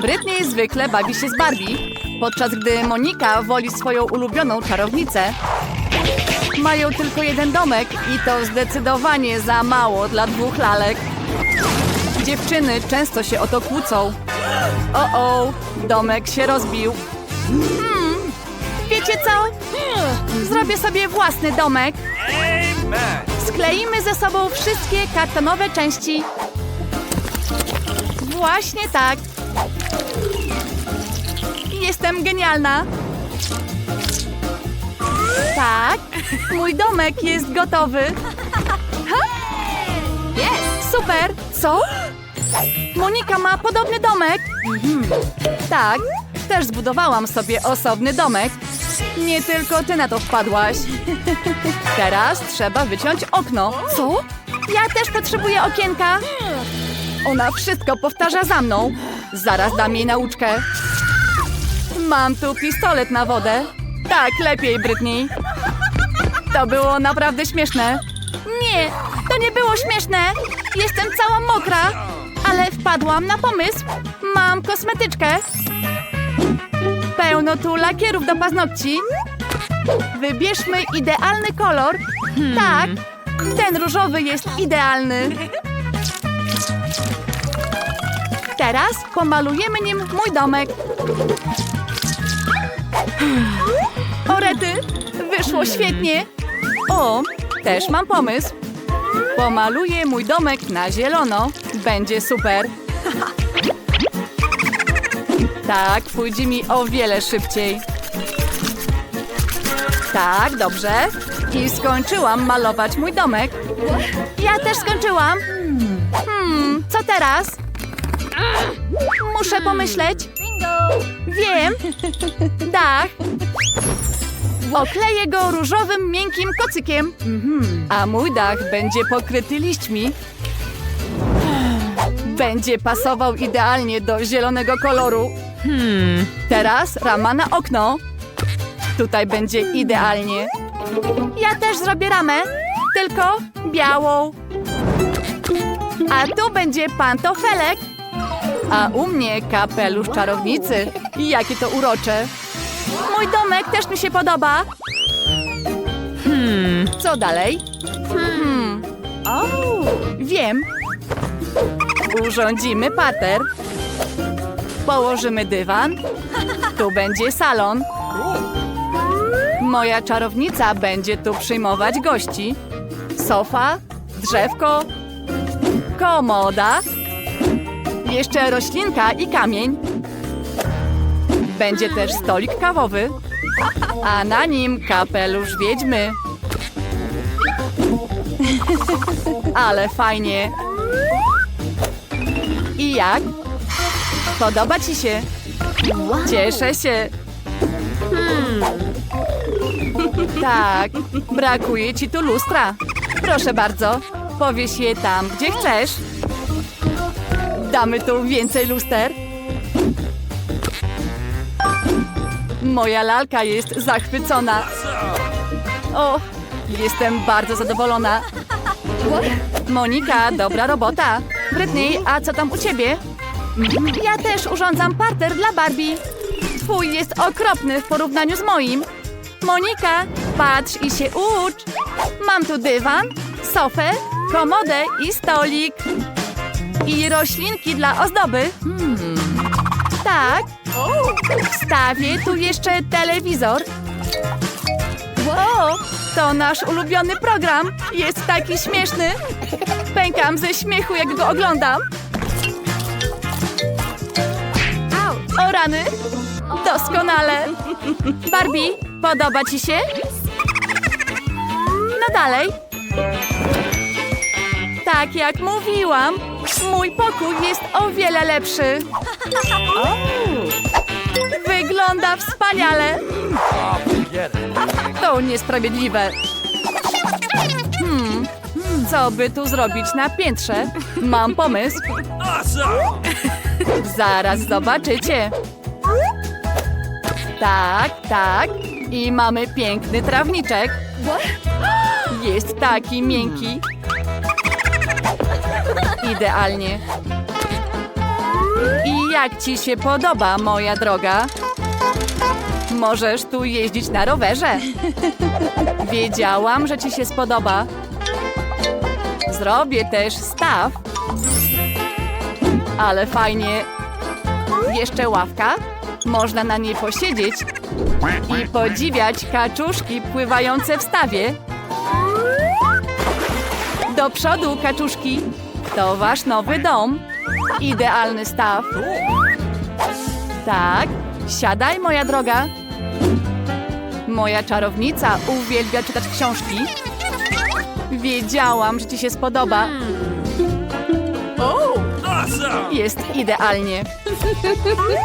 Britney zwykle bawi się z Barbie, podczas gdy Monika woli swoją ulubioną czarownicę. Mają tylko jeden domek i to zdecydowanie za mało dla dwóch lalek. Dziewczyny często się o to kłócą. O, o, domek się rozbił. Hmm, wiecie co? Zrobię sobie własny domek. Skleimy ze sobą wszystkie kartonowe części. Właśnie tak. Jestem genialna. Tak, mój domek jest gotowy. Jest! Super! Co? Monika ma podobny domek? Tak, też zbudowałam sobie osobny domek. Nie tylko ty na to wpadłaś. Teraz trzeba wyciąć okno. Co? Ja też potrzebuję okienka. Ona wszystko powtarza za mną. Zaraz dam jej nauczkę. Mam tu pistolet na wodę. Tak, lepiej, Britney. To było naprawdę śmieszne. Nie, to nie było śmieszne. Jestem cała mokra, ale wpadłam na pomysł. Mam kosmetyczkę. Pełno tu lakierów do paznokci. Wybierzmy idealny kolor. Tak, ten różowy jest idealny. Teraz pomalujemy nim mój domek. Orety, wyszło świetnie. O, też mam pomysł. Pomaluję mój domek na zielono. Będzie super. Tak, pójdzie mi o wiele szybciej. Tak, dobrze. I skończyłam malować mój domek. Ja też skończyłam. Hmm, co teraz? Muszę pomyśleć. Bingo! Wiem. Dach. Okleję go różowym, miękkim kocykiem. A mój dach będzie pokryty liśćmi. Będzie pasował idealnie do zielonego koloru. Teraz rama na okno. Tutaj będzie idealnie. Ja też zrobię ramę, tylko białą. A tu będzie pantofelek. A u mnie kapelusz czarownicy. Jakie to urocze. Mój domek też mi się podoba. Hmm, co dalej? Hmm. O, wiem. Urządzimy pater. Położymy dywan. Tu będzie salon. Moja czarownica będzie tu przyjmować gości. Sofa, drzewko, komoda, jeszcze roślinka i kamień. Będzie też stolik kawowy, a na nim kapelusz wiedźmy. Ale fajnie. I jak? Podoba ci się? Cieszę się. Tak, brakuje ci tu lustra. Proszę bardzo, powieś je tam, gdzie chcesz. Damy tu więcej luster. Moja lalka jest zachwycona. O, jestem bardzo zadowolona. Monika, dobra robota. Britney, a co tam u ciebie? Ja też urządzam parter dla Barbie. Twój jest okropny w porównaniu z moim. Monika, patrz i się ucz. Mam tu dywan, sofę, komodę i stolik. I roślinki dla ozdoby. Tak. Wstawię tu jeszcze telewizor. O, to nasz ulubiony program. Jest taki śmieszny. Pękam ze śmiechu, jak go oglądam. O rany. Doskonale. Barbie, podoba ci się? No dalej. Tak jak mówiłam, mój pokój jest o wiele lepszy. Wygląda wspaniale. To niesprawiedliwe. Hmm, co by tu zrobić na piętrze? Mam pomysł. Zaraz zobaczycie. Tak, tak. I mamy piękny trawniczek. Jest taki miękki. Idealnie. I Jak ci się podoba, moja droga? Możesz tu jeździć na rowerze. Wiedziałam, że ci się spodoba. Zrobię też staw. Ale fajnie. Jeszcze ławka. Można na niej posiedzieć i podziwiać kaczuszki pływające w stawie. Do przodu, kaczuszki. To wasz nowy dom. Idealny staw. Tak, siadaj, moja droga. Moja czarownica uwielbia czytać książki. Wiedziałam, że ci się spodoba. Jest idealnie.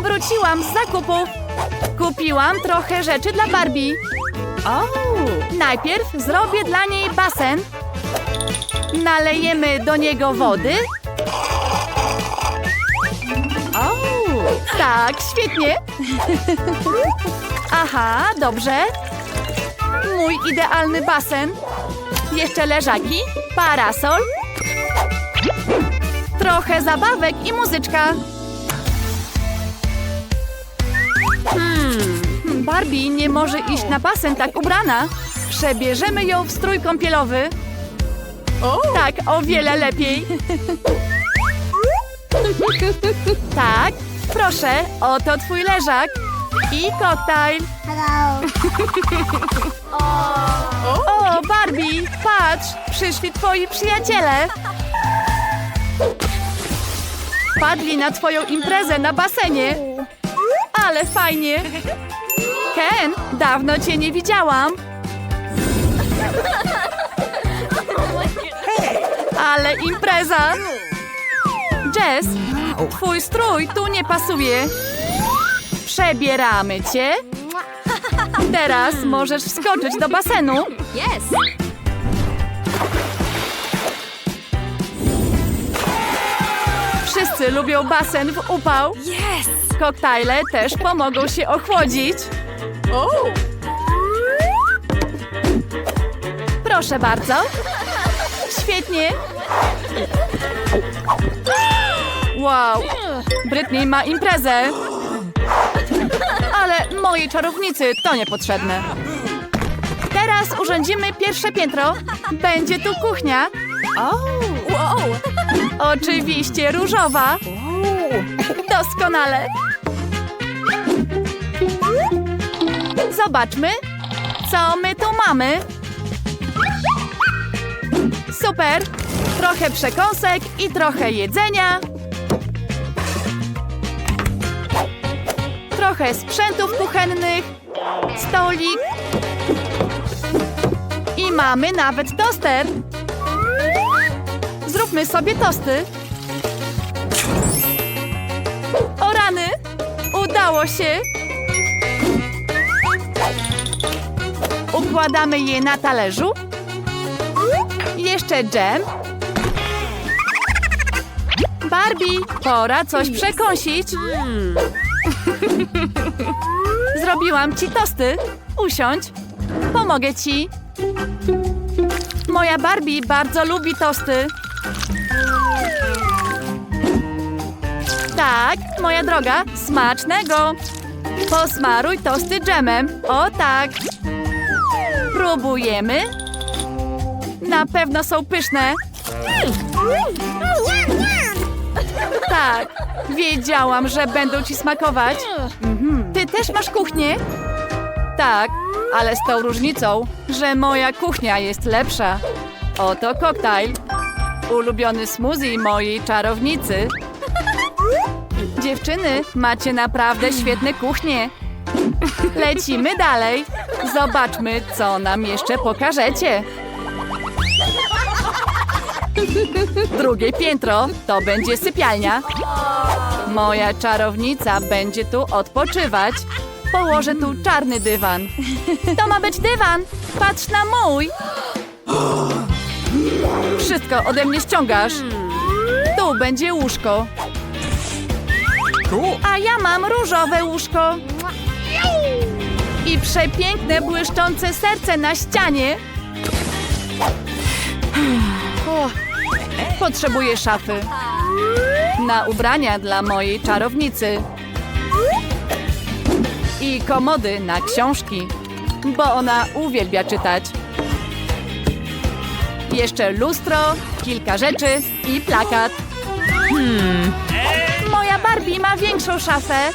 Wróciłam z zakupów. Kupiłam trochę rzeczy dla Barbie. Najpierw zrobię dla niej basen. Nalejemy do niego wody. Tak, świetnie. Aha, dobrze. Mój idealny basen. Jeszcze leżaki, parasol. Trochę zabawek i muzyczka. Hmm, Barbie nie może iść na basen tak ubrana. Przebierzemy ją w strój kąpielowy. Tak, o wiele lepiej. Tak, proszę, oto twój leżak. I koktajl. O, Barbie, patrz, przyszli twoi przyjaciele. Padli na twoją imprezę na basenie. Ale fajnie. Ken, dawno cię nie widziałam. Ale impreza. Jess, twój strój tu nie pasuje. Przebieramy cię. Teraz możesz wskoczyć do basenu. Yes. Wszyscy lubią basen w upał. Yes. Koktajle też pomogą się ochłodzić. Proszę bardzo. Świetnie. Wow. Britney ma imprezę. Ale mojej czarownicy to niepotrzebne. Teraz urządzimy pierwsze piętro. Będzie tu kuchnia. Wow. Oczywiście różowa. Doskonale. Zobaczmy, co my tu mamy. Super. Trochę przekąsek i trochę jedzenia. Trochę sprzętów kuchennych. Stolik. I mamy nawet toster. Zróbmy sobie tosty. O rany! Udało się! Układamy je na talerzu. Jeszcze dżem. Barbie, pora coś przekąsić. Zrobiłam ci tosty. Usiądź. Pomogę ci. Moja Barbie bardzo lubi tosty. Tak, moja droga, smacznego. Posmaruj tosty dżemem. O tak. Próbujemy. Na pewno są pyszne. Tak, wiedziałam, że będą ci smakować. Mhm. Ty też masz kuchnię? Tak, ale z tą różnicą, że moja kuchnia jest lepsza. Oto koktajl. Ulubiony smoothie mojej czarownicy. Dziewczyny, macie naprawdę świetne kuchnie. Lecimy dalej. Zobaczmy, co nam jeszcze pokażecie. Drugie piętro to będzie sypialnia. Moja czarownica będzie tu odpoczywać. Położę tu czarny dywan. To ma być dywan. Patrz na mój. Wszystko ode mnie ściągasz. Tu będzie łóżko. A ja mam różowe łóżko. I przepiękne, błyszczące serce na ścianie. Potrzebuję szafy. na ubrania dla mojej czarownicy. I komody na książki, bo ona uwielbia czytać. Jeszcze lustro, kilka rzeczy i plakat. Hmm. Moja Barbie ma większą szafę.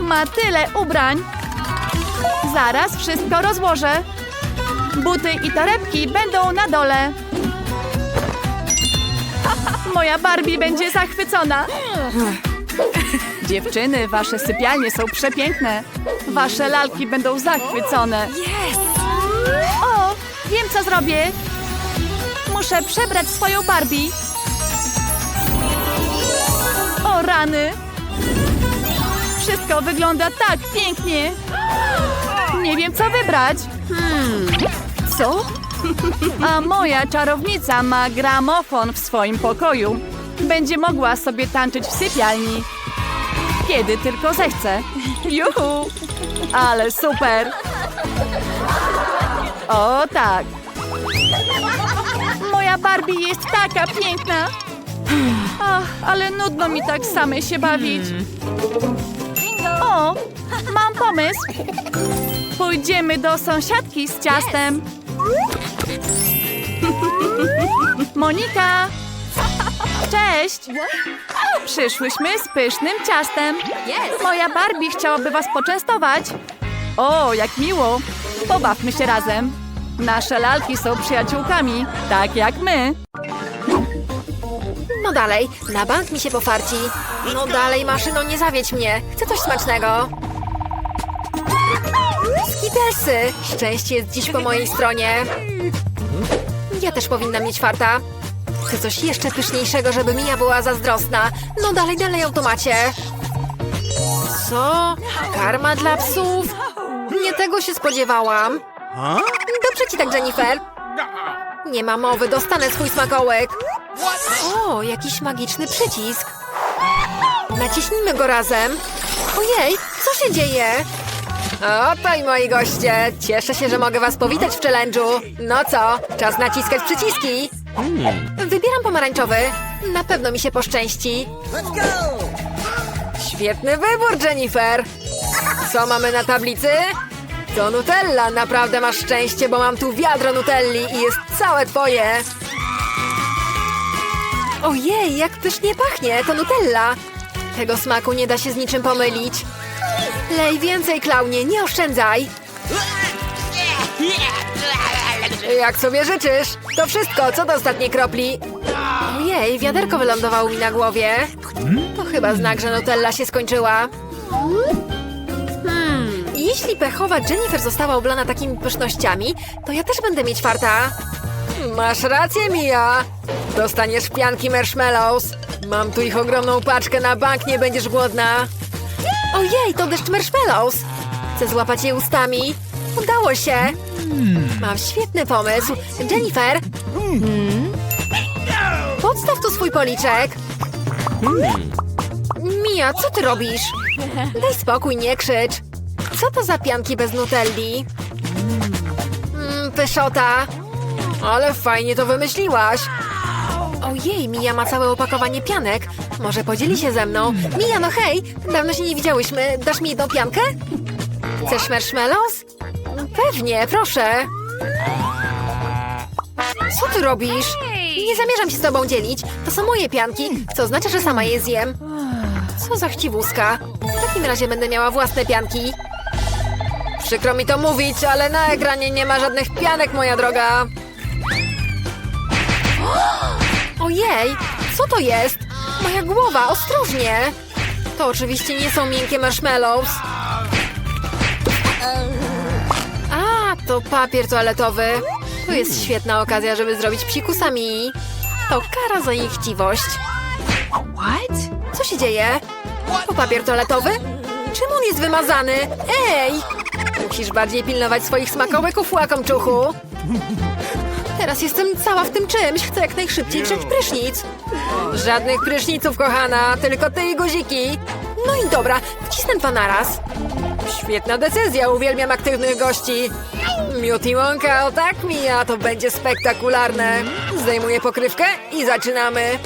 Ma tyle ubrań. Zaraz wszystko rozłożę. Buty i torebki będą na dole. Moja Barbie będzie zachwycona. Dziewczyny, wasze sypialnie są przepiękne. Wasze lalki będą zachwycone. O, wiem co zrobię. Muszę przebrać swoją Barbie. O rany. Wszystko wygląda tak pięknie. Nie wiem co wybrać. Hmm. Co? A moja czarownica ma gramofon w swoim pokoju. Będzie mogła sobie tańczyć w sypialni. Kiedy tylko zechce. Juhu! Ale super! O tak! Moja Barbie jest taka piękna! Ach, ale nudno mi tak samej się bawić. O, mam pomysł! Pójdziemy do sąsiadki z ciastem. Monika! Cześć! Przyszłyśmy z pysznym ciastem. Moja Barbie chciałaby was poczęstować. O, jak miło! Pobawmy się razem. Nasze lalki są przyjaciółkami, tak jak my. No dalej, na bank mi się pofarci. No dalej, maszyno, nie zawiedź mnie. Chcę coś smacznego. Szczęście jest dziś po mojej stronie. Ja też powinnam mieć farta. Chcę coś jeszcze pyszniejszego, żeby Mia była zazdrosna. No dalej, dalej, automacie. Co? Karma dla psów? Nie tego się spodziewałam. Dobrze ci tak, Jennifer. Nie ma mowy, dostanę swój smakołek. O, jakiś magiczny przycisk. Naciśnijmy go razem. Ojej, co się dzieje? Oto i moi goście. Cieszę się, że mogę was powitać w challenge'u. No co, czas naciskać przyciski. Wybieram pomarańczowy. Na pewno mi się poszczęści. Świetny wybór, Jennifer. Co mamy na tablicy? To Nutella. Naprawdę masz szczęście, bo mam tu wiadro Nutelli i jest całe twoje. Ojej, jak pysznie pachnie, to Nutella. Tego smaku nie da się z niczym pomylić. Lej więcej, klaunie, nie oszczędzaj. Jak sobie życzysz? To wszystko, co do ostatniej kropli. Ojej, wiaderko wylądowało mi na głowie. To chyba znak, że Nutella się skończyła. Hmm, jeśli pechowa Jennifer została oblana takimi pysznościami, to ja też będę mieć farta. Masz rację, Mia. Dostaniesz pianki marshmallows. Mam tu ich ogromną paczkę, na bank nie będziesz głodna. Ojej, to deszcz marshmallows. Chcę złapać je ustami. Udało się. Mam świetny pomysł. Jennifer. Hmm? Podstaw tu swój policzek. Mia, co ty robisz? Daj spokój, nie krzycz. Co to za pianki bez nutelli? Mm, pyszota. Ale fajnie to wymyśliłaś. Ojej, Mija ma całe opakowanie pianek. Może podzieli się ze mną? Mija, no hej! Dawno się nie widziałyśmy. Dasz mi jedną piankę? Chcesz marshmallows? Pewnie, proszę. Co ty robisz? Nie zamierzam się z tobą dzielić. To są moje pianki, co oznacza, że sama je zjem. Co za chciwuska. W takim razie będę miała własne pianki. Przykro mi to mówić, ale na ekranie nie ma żadnych pianek, moja droga. Ojej, co to jest? Moja głowa, ostrożnie! To oczywiście nie są miękkie marshmallows. A, to papier toaletowy. To jest świetna okazja, żeby zrobić psikusami. To kara za jej chciwość. What? Co się dzieje? To papier toaletowy? Czemu on jest wymazany? Ej! Musisz bardziej pilnować swoich smakołyków, łakomczuchu. Teraz jestem cała w tym czymś. Chcę jak najszybciej wziąć prysznic. Żadnych pryszniców, kochana. Tylko ty i guziki. No i dobra, wcisnę dwa naraz. Świetna decyzja, uwielbiam aktywnych gości. Miód i łąka, o tak mija, to będzie spektakularne. Zdejmuję pokrywkę i zaczynamy.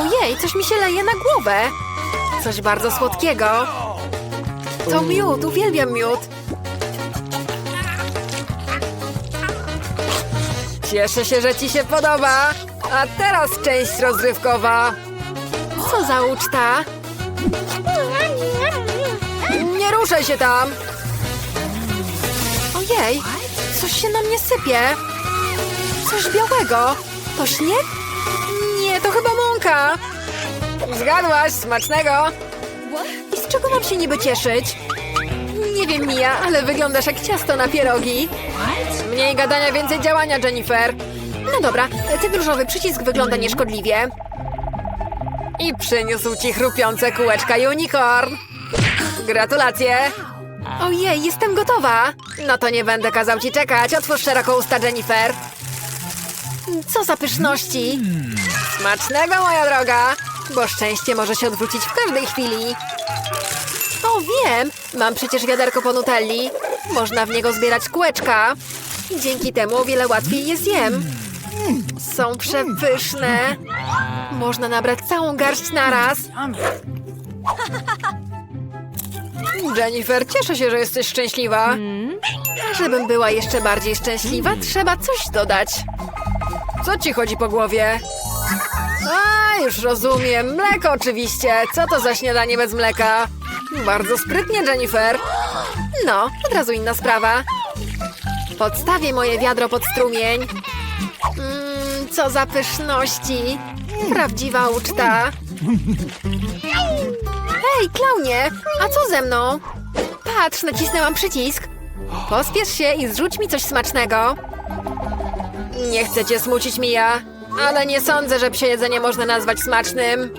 Ojej, coś mi się leje na głowę. Coś bardzo słodkiego. To miód, uwielbiam miód. Cieszę się, że ci się podoba. A teraz część rozrywkowa. Co za uczta? Nie ruszaj się tam! Ojej, coś się na mnie sypie. Coś białego. To śnieg? Nie, to chyba mąka. Zgadłaś, smacznego. I z czego mam się niby cieszyć? Nie wiem, Mia, ale wyglądasz jak ciasto na pierogi. Mniej gadania, więcej działania, Jennifer. No dobra, ten różowy przycisk wygląda nieszkodliwie. I przyniósł ci chrupiące kółeczka unicorn. Gratulacje. Ojej, jestem gotowa. No to nie będę kazał ci czekać. Otwórz szeroko usta, Jennifer. Co za pyszności. Smacznego, moja droga. Bo szczęście może się odwrócić w każdej chwili. O, wiem. Mam przecież wiaderko po nutelli. Można w niego zbierać kółeczka. Dzięki temu o wiele łatwiej je zjem. Są przepyszne. Można nabrać całą garść naraz. Jennifer, cieszę się, że jesteś szczęśliwa. A żebym była jeszcze bardziej szczęśliwa, trzeba coś dodać. Co ci chodzi po głowie? A, już rozumiem. Mleko oczywiście. Co to za śniadanie bez mleka? Bardzo sprytnie, Jennifer. No, od razu inna sprawa. Podstawię moje wiadro pod strumień. Mmm, co za pyszności. Prawdziwa uczta. Hej, klaunie! A co ze mną? Patrz, nacisnęłam przycisk. Pospiesz się i zrzuć mi coś smacznego. Nie chcę cię smucić, Mija, ale nie sądzę, że psie jedzenie można nazwać smacznym.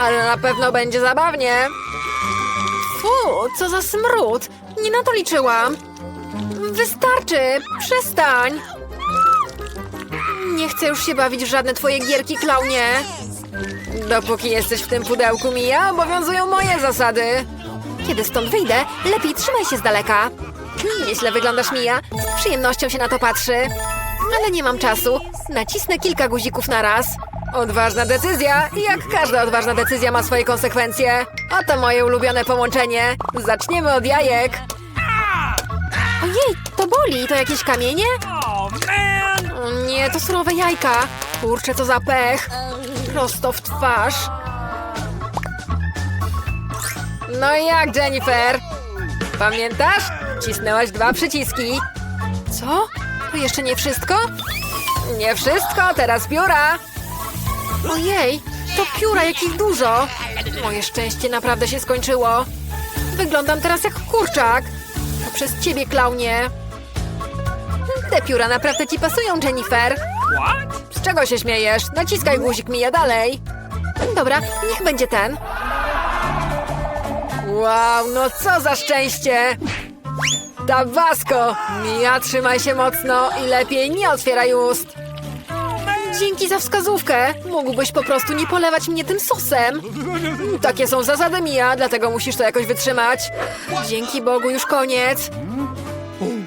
Ale na pewno będzie zabawnie. Fu, co za smród! Nie na to liczyłam. Wystarczy! Przestań! Nie chcę już się bawić w żadne twoje gierki, klaunie. Dopóki jesteś w tym pudełku, Mija, obowiązują moje zasady. Kiedy stąd wyjdę, lepiej trzymaj się z daleka. Nieźle wyglądasz, Mija. Z przyjemnością się na to patrzy. Ale nie mam czasu. Nacisnę kilka guzików na raz. Odważna decyzja. Jak każda odważna decyzja ma swoje konsekwencje. Oto moje ulubione połączenie. Zaczniemy od jajek. Ojej, to boli. To jakieś kamienie? Oh man! O nie, to surowe jajka. Kurczę, co za pech. Prosto w twarz. No i jak, Jennifer? Pamiętasz? Cisnęłaś dwa przyciski. Co? To jeszcze nie wszystko? Nie wszystko, teraz pióra. Ojej, to pióra, jakich dużo. Moje szczęście naprawdę się skończyło. Wyglądam teraz jak kurczak. Przez ciebie, klaunie. Te pióra naprawdę ci pasują, Jennifer. Z czego się śmiejesz? Naciskaj guzik, mija dalej. Dobra, niech będzie ten. Wow, no co za szczęście! Tabasco! Mija, trzymaj się mocno i lepiej nie otwieraj ust. Dzięki za wskazówkę. Mógłbyś po prostu nie polewać mnie tym sosem. Takie są zasady, Mija, dlatego musisz to jakoś wytrzymać. Dzięki Bogu, już koniec.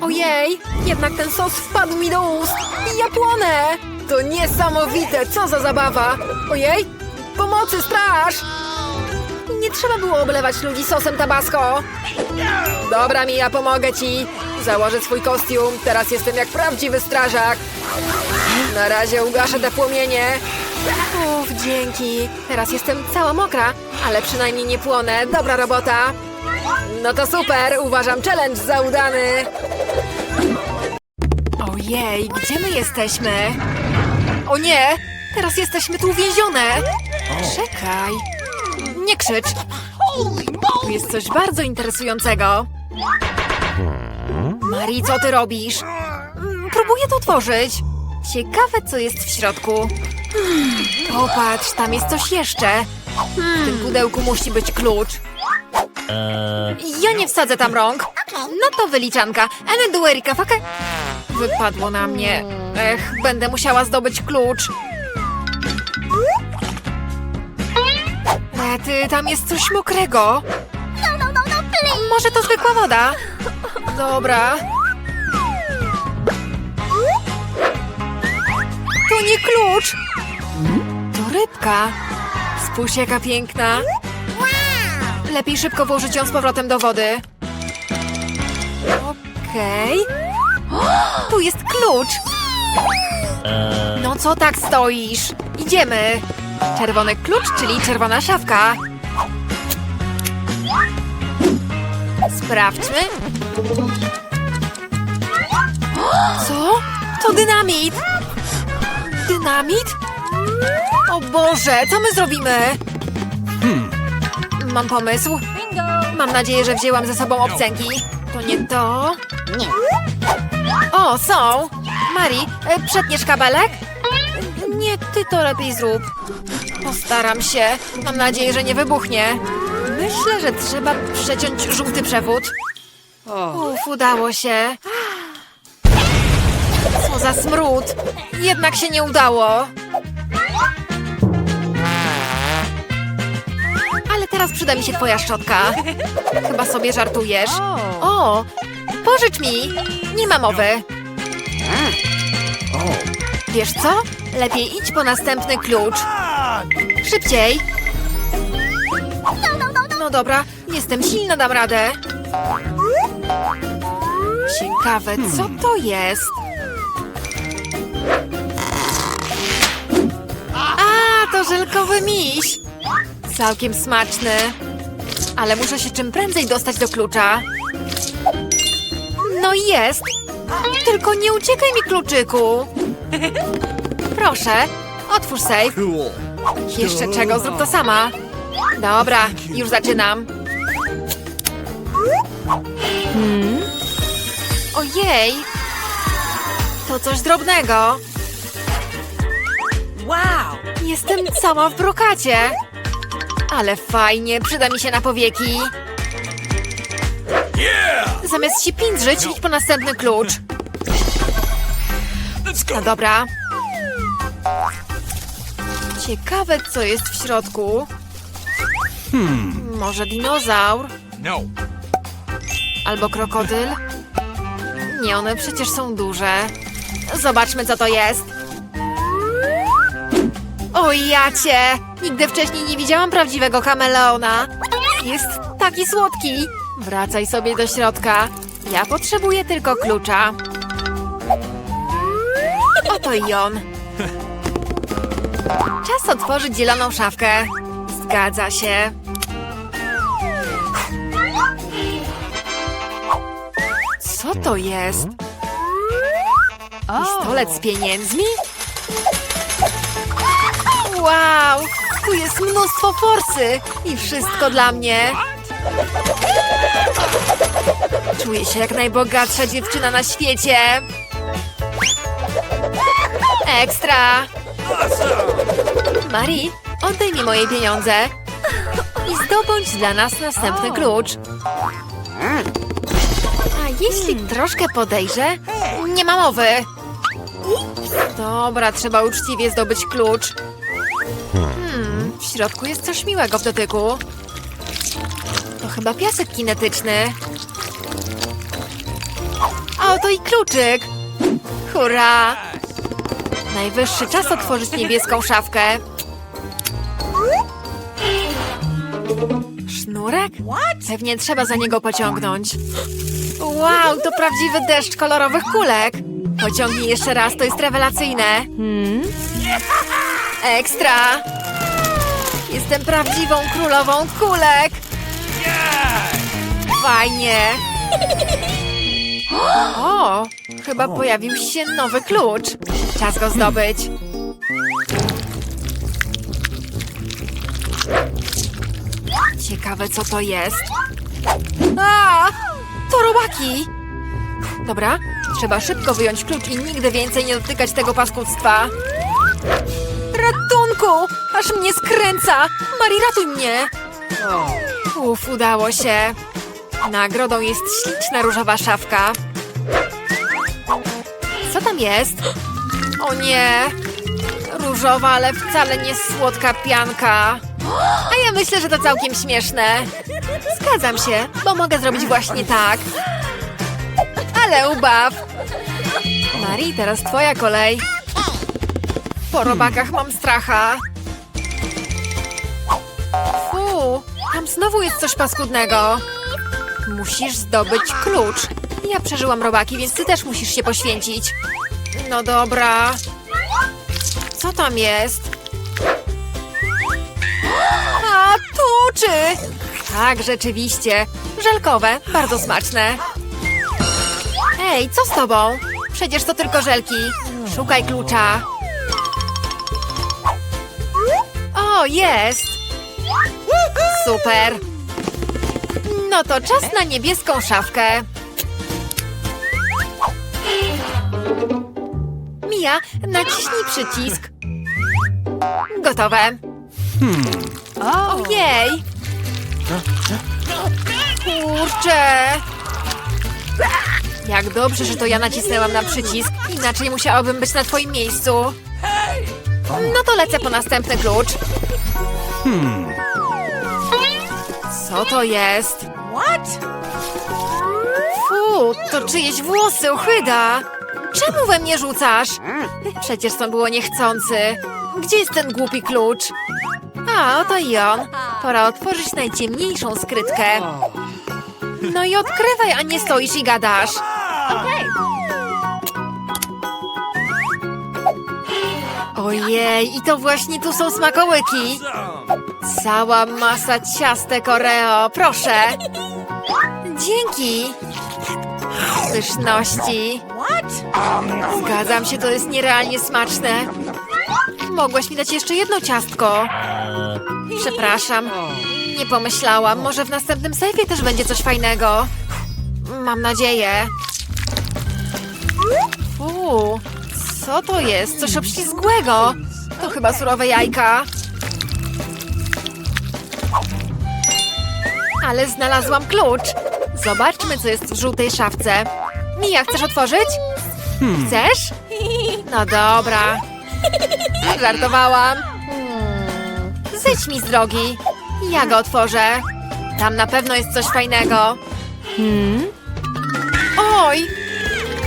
Ojej, jednak ten sos wpadł mi do ust i ja płonę! To niesamowite, co za zabawa! Ojej, pomocy, straż! Nie trzeba było oblewać ludzi sosem tabasco. Dobra, Mija, pomogę ci. Założę swój kostium, teraz jestem jak prawdziwy strażak. Na razie ugaszę te płomienie. Uf, dzięki. Teraz jestem cała mokra, ale przynajmniej nie płonę. Dobra robota. No to super, uważam challenge za udany. Ojej, gdzie my jesteśmy? O nie, teraz jesteśmy tu uwięzione. Czekaj. Nie krzycz. Tu jest coś bardzo interesującego. Mari, co ty robisz? Mm, Próbuję to otworzyć. Ciekawe, co jest w środku. Popatrz, tam jest coś jeszcze. W tym pudełku musi być klucz. Ja nie wsadzę tam rąk. No to wyliczanka. Ene do Erika Fake. Wypadło na mnie. Ech, będę musiała zdobyć klucz. Rety, tam jest coś mokrego. Może to zwykła woda? Dobra. To nie klucz. To rybka. Spójrz, jaka piękna. Lepiej szybko włożyć ją z powrotem do wody. Okej. Tu jest klucz. No co tak stoisz? Idziemy. Czerwony klucz, czyli czerwona szafka. Sprawdźmy. Co? To dynamit! Dynamit? O Boże, co my zrobimy? Mam pomysł. Mam nadzieję, że wzięłam ze sobą obcęgi. To nie to? Nie. O, są! Mari, e, przetniesz kabelek? Nie, ty to lepiej zrób. Postaram się. Mam nadzieję, że nie wybuchnie. Myślę, że trzeba przeciąć żółty przewód. Uf, udało się. Co za smród! Jednak się nie udało. Ale teraz przyda mi się twoja szczotka. Chyba sobie żartujesz. O, pożycz mi. Nie ma mowy. Wiesz co? Lepiej idź po następny klucz. Szybciej. No dobra, jestem silna, dam radę. Ciekawe, co to jest? A, to żelkowy miś. Całkiem smaczny. Ale muszę się czym prędzej dostać do klucza. No jest. Tylko nie uciekaj mi, kluczyku. Proszę, otwórz safe. Jeszcze czego? Zrób to sama. Dobra, już zaczynam. Hmm? Ojej! To coś drobnego. Wow. Jestem cała w brokacie. Ale fajnie, przyda mi się na powieki. Zamiast się pindrzyć, idź po następny klucz. No dobra. Ciekawe, co jest w środku. Może dinozaur? No. Albo krokodyl? Nie, one przecież są duże. Zobaczmy, co to jest. O jacie! Nigdy wcześniej nie widziałam prawdziwego kameleona. Jest taki słodki. Wracaj sobie do środka. Ja potrzebuję tylko klucza. Oto i on. Czas otworzyć zieloną szafkę. Zgadza się. Co to jest? Pistolet z pieniędzmi? Wow! Tu jest mnóstwo forsy i wszystko dla mnie. Czuję się jak najbogatsza dziewczyna na świecie. Ekstra! Marii, oddaj mi moje pieniądze i zdobądź dla nas następny klucz. A jeśli troszkę podejrzę? Nie ma mowy. Dobra, trzeba uczciwie zdobyć klucz. Hmm, w środku jest coś miłego w dotyku. To chyba piasek kinetyczny. A oto i kluczyk. Hurra! Najwyższy czas otworzyć niebieską szafkę. Sznurek? Pewnie trzeba za niego pociągnąć. Wow, to prawdziwy deszcz kolorowych kulek. Pociągnij jeszcze raz, to jest rewelacyjne. Ekstra! Jestem prawdziwą królową kulek. Fajnie. O, chyba pojawił się nowy klucz. Czas go zdobyć. Ciekawe, co to jest. A, to robaki! Dobra, trzeba szybko wyjąć klucz i nigdy więcej nie dotykać tego paskudztwa. Ratunku! Aż mnie skręca! Mari, ratuj mnie! Uf, udało się. Nagrodą jest śliczna różowa szafka. Co tam jest? O nie! Różowa, ale wcale nie słodka pianka. A ja myślę, że to całkiem śmieszne. Zgadzam się, bo mogę zrobić właśnie tak. Wiele ubaw! Marii, teraz twoja kolej. Po robakach mam stracha. Fu, tam znowu jest coś paskudnego. Musisz zdobyć klucz. Ja przeżyłam robaki, więc ty też musisz się poświęcić. No dobra. Co tam jest? A, tuczy! Tak, rzeczywiście. Żelkowe, bardzo smaczne. Ej, co z tobą? Przecież to tylko żelki. Szukaj klucza. O, jest! Super! No to czas na niebieską szafkę. Mija, naciśnij przycisk. Gotowe. Ojej! Kurczę! Jak dobrze, że to ja nacisnęłam na przycisk. Inaczej musiałabym być na twoim miejscu. No to lecę po następny klucz. Co to jest? What? Fu, to czyjeś włosy, ochyda! Czemu we mnie rzucasz? Przecież to było niechcący. Gdzie jest ten głupi klucz? A, oto i on. Pora otworzyć najciemniejszą skrytkę. No i odkrywaj, a nie stoisz i gadasz. Ojej, i to właśnie tu są smakołyki. Cała masa ciastek Oreo, proszę. Dzięki. Pyszności. Zgadzam się, to jest nierealnie smaczne. Mogłaś mi dać jeszcze jedno ciastko. Przepraszam. Nie pomyślałam. Może w następnym sejfie też będzie coś fajnego. Mam nadzieję. Fu, co to jest? Coś obślizgłego. To chyba surowe jajka. Ale znalazłam klucz. Zobaczmy, co jest w żółtej szafce. Mija, chcesz otworzyć? Chcesz? No dobra. Żartowałam. Hmm. Zejdź mi z drogi. Ja go otworzę. Tam na pewno jest coś fajnego. Hmm? Oj!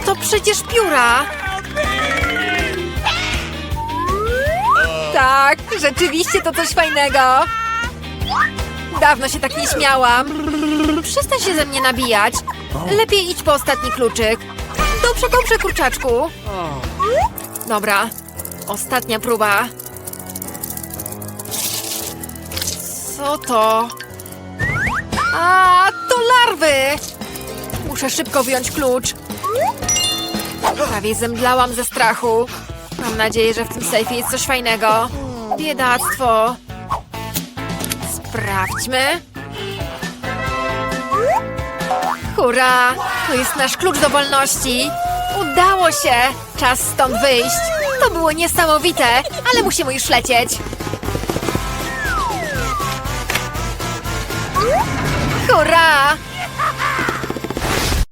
To przecież pióra! Tak, rzeczywiście to coś fajnego. Dawno się tak nie śmiałam. Przestań się ze mnie nabijać. Lepiej idź po ostatni kluczyk. Dobrze, dobrze, kurczaczku. Dobra, ostatnia próba. Co to? A, to larwy! Muszę szybko wyjąć klucz. Prawie zemdlałam ze strachu. Mam nadzieję, że w tym sejfie jest coś fajnego. Biedactwo. Sprawdźmy. Hurra! To jest nasz klucz do wolności. Udało się! Czas stąd wyjść. To było niesamowite, ale musimy już lecieć. Hurra!